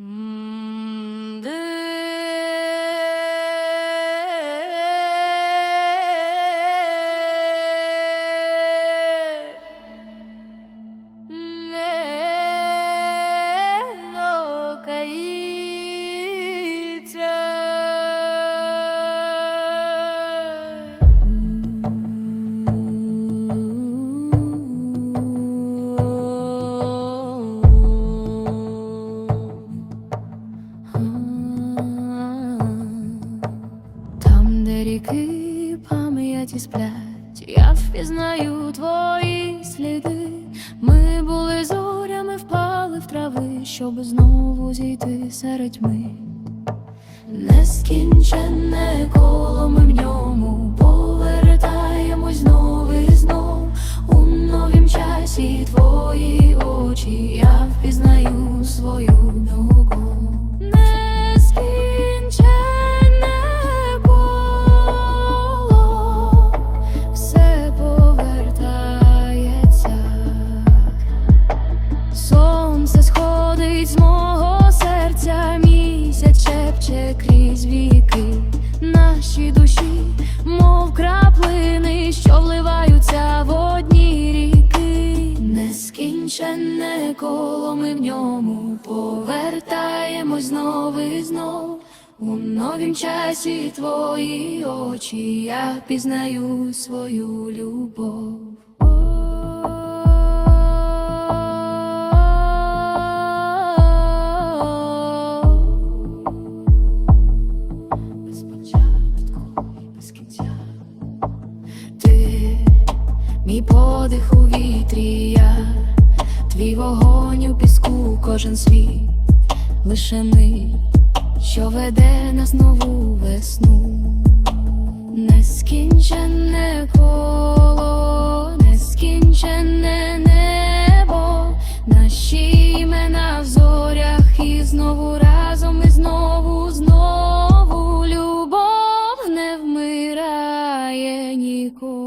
Mm. Ріки пам'яті сплять, я впізнаю твої сліди. Ми були зорями, впали в трави, щоб знову зійти серед ми. Нескінченне коло ми в ньому повертаємось знов і знов. У новім часі твої очі, я пізнаю свою любов. Мій подих у вітрі, я свій вогонь у піску, кожен свій, лише ми, що веде нас нову весну, нескінчене коло, нескінчене небо, наші імена в зорях, і знову разом, і знову, знову. Любов не вмирає ніколи.